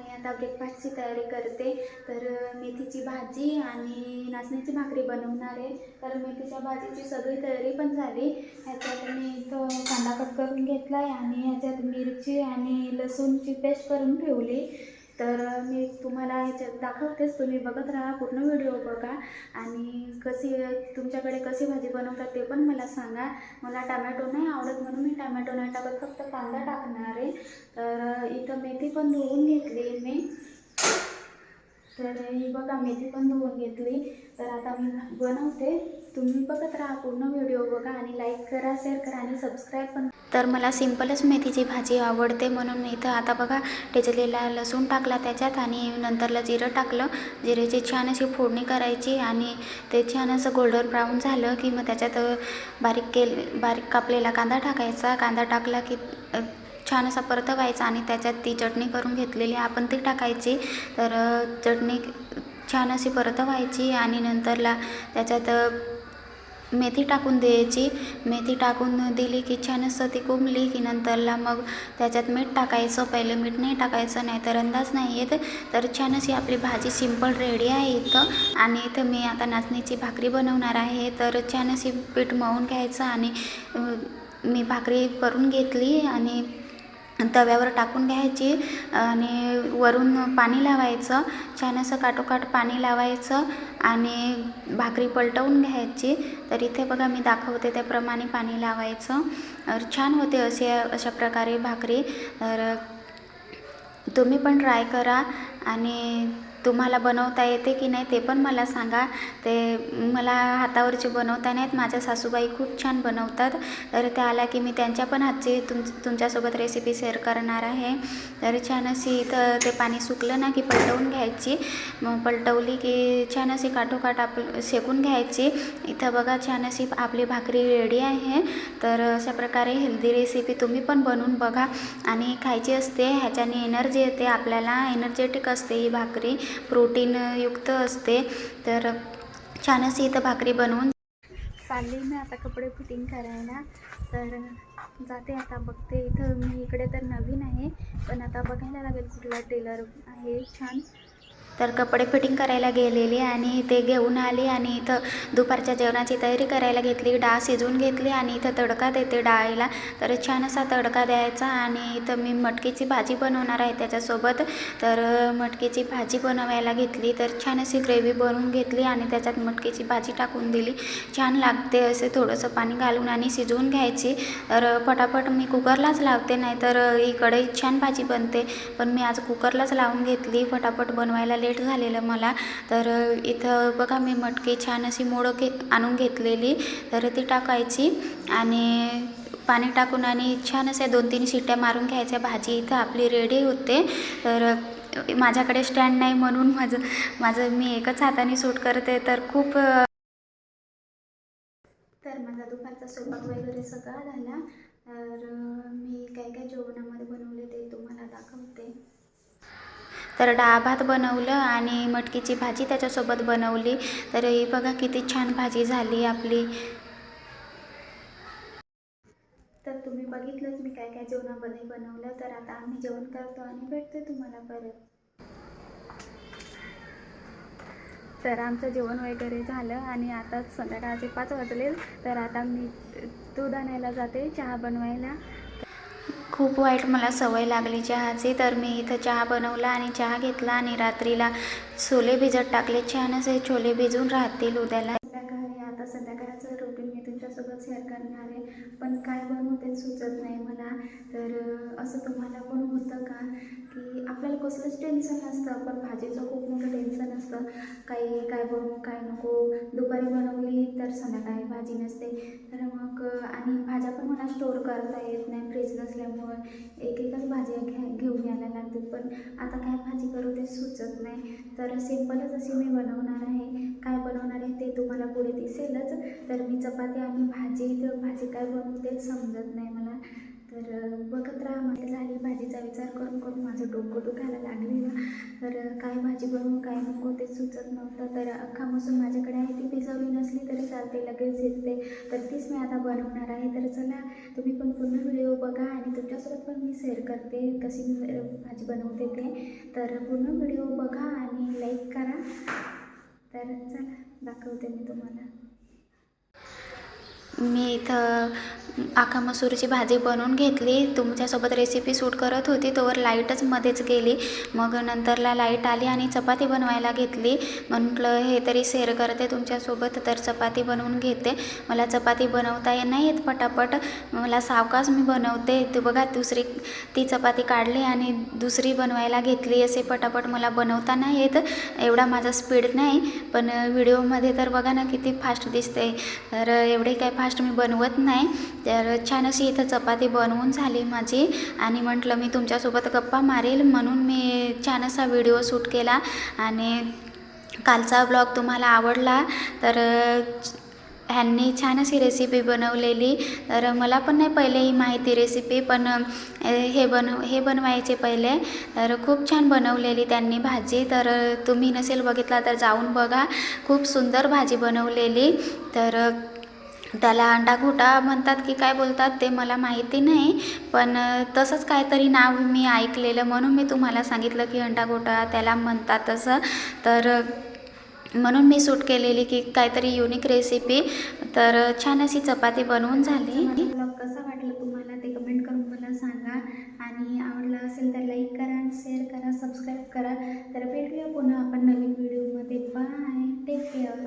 आणि आता ब्रेकफास्टची तयारी करते. तर मेथीची भाजी आणि नाचण्याची भाकरी बनवणार आहे. तर मेथीच्या भाजीची सगळी तयारी पण झाली. ह्याच्यात मी इथं कांदा कट करून घेतला आहे आणि ह्याच्यात मिरची आणि लसूणची पेस्ट करून ठेवली. तर मी तुम्हाला ह्याच्यात दाखवतेच तुम्ही बघत राहा पूर्ण व्हिडिओ बघा. आणि कशी तुमच्याकडे कशी भाजी बनवतात ते पण मला सांगा. मला टमॅटो नाही आवडत म्हणून मी टमॅटो नाही टाकत फक्त कांदा टाकणार आहे. तर इथं मेथी पण धुवून घेतली मी. तर ही बघा मेथी पण धुवून घेतली. तर आता मी बनवते. तुम्ही बघत राहा पूर्ण व्हिडिओ बघा आणि लाईक करा शेअर करा आणि सबस्क्राईब पण तर मला सिंपलच मेथीची भाजी आवडते म्हणून मी इथं आता बघा टेचलेला लसूण टाकला त्याच्यात आणि नंतरला जिरं टाकलं. जिरेची छान अशी फोडणी करायची आणि ते छान असं गोल्डन ब्राऊन झालं की मग त्याच्यात बारीक केल बारीक कापलेला कांदा टाकायचा. कांदा टाकला की छान असा परतवायचा आणि त्याच्यात ती चटणी करून घेतलेली आपण ती टाकायची. तर चटणी छान अशी परतवायची आणि नंतरला त्याच्यात मेथी टाकून द्यायची. मेथी टाकून दिली की छान असं ती कोंबली की नंतरला मग त्याच्यात मीठ टाकायचं. पहिले मीठ नाही टाकायचं नाही तर अंदाज नाही येत. तर छान अशी आपली भाजी सिंपल रेडी आहे इथं. आणि इथं मी आता नाचणीची भाकरी बनवणार आहे. तर छान अशी पीठ मळून घ्यायचं आणि मी भाकरी करून घेतली आणि तव्यावर टाकून घ्यायची आणि वरून पाणी लावायचं. छान असं काठोकाठ पाणी लावायचं आणि भाकरी पलटवून घ्यायची. तर इथे बघा मी दाखवते त्याप्रमाणे पाणी लावायचं. तर छान होते असे अशा प्रकारे भाकरी. तर तुम्ही पण ट्राय करा आणि तुम्हाला बनवता येते की नाही ते पण मला सांगा. ते मला हातावरचे बनवता नाहीत. माझ्या सासूबाई खूप छान बनवतात. तर त्या आल्या की मी त्यांच्या पण हातची तुम तुमच्यासोबत रेसिपी शेअर करणार आहे. तर छान अशी इथं ते पाणी सुकलं ना की पलटवून घ्यायची. मग पलटवली की छान अशी काठोकाठ आप शेकून घ्यायची. इथं बघा छान अशी आपली भाकरी रेडी आहे. तर अशा प्रकारे हेल्दी रेसिपी तुम्ही पण बनवून बघा. आणि खायची असते ह्याच्याने एनर्जी येते आपल्याला. एनर्जेटिक असते ही भाकरी. प्रोटीनयुक्त असते. तर छान अशी इथं भाकरी बनवून चालली मी आता कपडे फिटिंग करायला. तर जाते आता बघते इथं. मी इकडे तर नवीन आहे पण आता बघायला लागेल कुठला टेलर आहे छान. तर कपडे फिटिंग करायला गेलेली आणि ते घेऊन आली आणि इथं दुपारच्या जेवणाची तयारी करायला घेतली. डाळ शिजवून घेतली आणि इथं तडका देते डाळीला. तर छान असा तडका द्यायचा आणि इथं मी मटकीची भाजी बनवणार आहे त्याच्यासोबत. तर मटकीची भाजी बनवायला घेतली. तर छान अशी ग्रेव्ही बनवून घेतली आणि त्याच्यात मटकीची भाजी टाकून दिली. छान लागते असे थोडंसं पाणी घालून आणि शिजवून घ्यायची. तर पटापट मी कुकरलाच लावते नाहीतर इकडे छान भाजी बनते. पण मी आज कुकरलाच लावून घेतली. फटाफट बनवायला लेट झालेलं मला. तर इथं बघा मी मटकी छान अशी मोडं घे आणून घेतलेली. तर ती टाकायची आणि पाणी टाकून आणि छान असे दोन तीन शिट्ट्या मारून घ्यायच्या. भाजी इथं आपली रेडी होते. तर माझ्याकडे स्टँड नाही म्हणून माझं माझं मी एकच हाताने सूट करते. तर खूप तर माझा दुपारचा स्वयंपाक वगैरे सगळा झाला. तर मी काय काय जेवणामध्ये बनवले ते तुम्हाला दाखवते. तर डाळ भात बनवलं आणि मटकीची भाजी त्याच्यासोबत बनवली. तर ही बघा किती छान भाजी झाली आपली. तर तुम्ही बघितलंच मी काय काय जेवणामध्ये बनवलं. तर आता आम्ही जेवण करतो आणि भेटतो तुम्हाला परत. तर आमचं जेवण वगैरे झालं आणि आता संध्याकाळचे पाच वाजले. तर आता मी दूध आणायला जाते चहा बनवायला. खूप वाईट मला सवय लागली चहाची. तर मी इथं चहा बनवला आणि चहा घेतला आणि रात्रीला छोले भिजत टाकले. छान असे छोले भिजून राहतील उद्याला. संध्याकाळी आता संध्याकाळचं रुटीन मी तुमच्यासोबत शेअर करणार आहे. पण काय बनवू ते सुचत नाही मला. तर असं तुम्हाला पण होतं का? की आपल्याला कसलंच टेन्शन नसतं. पण भाजीचं खूप मोठं टेन्शन असतं. काही काय बनवू काय नको. दुपारी बनवली तर संध्याकाळी भाजी नसते. तर आणि म्हणा मला स्टोअर करता येत नाही फ्रीज नसल्यामुळं एक एकच भाज्या घ्या घेऊन यायला लागते पण आता काय भाजी करू ते सुचत नाही. तर सिम्पलच अशी मी बनवणार आहे. काय बनवणार आहे ते तुम्हाला पुढे दिसेलच. तर मी चपाती आणि भाजी तर भाजी काय बनवू तेच समजत नाही मला. तर बघत राहा मला झाली भाजीचा विचार करून करून माझं डोकं दुखायला लागलेलं तर काय भाजी बनवू काय नको ते सुचत नव्हतं. तर अख्खा मसूर माझ्याकडे आहे ती भिजवली नसली तरी चालते लगेच येते तर तीच मी आता बनवणार आहे. तर चला तुम्ही पण पूर्ण व्हिडिओ बघा आणि तुमच्यासोबत पण मी शेअर करते कशी मी भाजी बनवते ते. तर पूर्ण व्हिडिओ बघा आणि लाईक करा. तर चला दाखवते मी तुम्हाला. मी इथं आखा मसूरची भाजी बनवून घेतली. तुमच्यासोबत रेसिपी सूट करत होती. तोवर लाईटच मध्येच गेली. मग नंतरला लाइट आली आणि चपाती बनवायला घेतली. म्हटलं हे तरी शेअर करते तुमच्यासोबत तर चपाती बनवून घेते. मला चपाती बनवता येत नाही येत पटापट. मला सावकाच मी बनवते. ते बघा दुसरी ती चपाती काढली आणि दुसरी बनवायला घेतली. असे पटापट मला बनवता नाही येत. एवढा माझा स्पीड नाही. पण व्हिडिओमध्ये तर बघा ना किती फास्ट दिसते. तर एवढे काय फास्ट मी बनवत नाही. तर छान अशी इथं चपाती बनवून झाली माझी आणि म्हटलं मी तुमच्यासोबत गप्पा मारेल म्हणून मी छान असा व्हिडिओ शूट केला आणि कालचा ब्लॉग तुम्हाला आवडला तर ह्यांनी छान अशी रेसिपी बनवलेली. तर मला पण नाही पहिले ही माहिती रेसिपी पण हे बनव हे बनवायचे पहिले. तर खूप छान बनवलेली त्यांनी भाजी. तर तुम्ही नसेल बघितला तर जाऊन बघा. खूप सुंदर भाजी बनवलेली. तर त्याला अंडा घोटा म्हणतात की काय बोलतात ते मला माहिती नाही पण तसंच काहीतरी नाव मी ऐकलेलं म्हणून मी तुम्हाला सांगितलं की अंडा घोटा त्याला म्हणतात तसं तर म्हणून मी सूट केलेली की काहीतरी युनिक रेसिपी तर छान अशी चपाती बनवून झाली. ब्लॉग कसा वाटलं तुम्हाला ते कमेंट करून मला सांगा. आणि आवडलं असेल तर लाईक करा शेअर करा सबस्क्राईब करा. तर भेटूया पुन्हा आपण नवीन व्हिडिओमध्ये बाय टेक केअर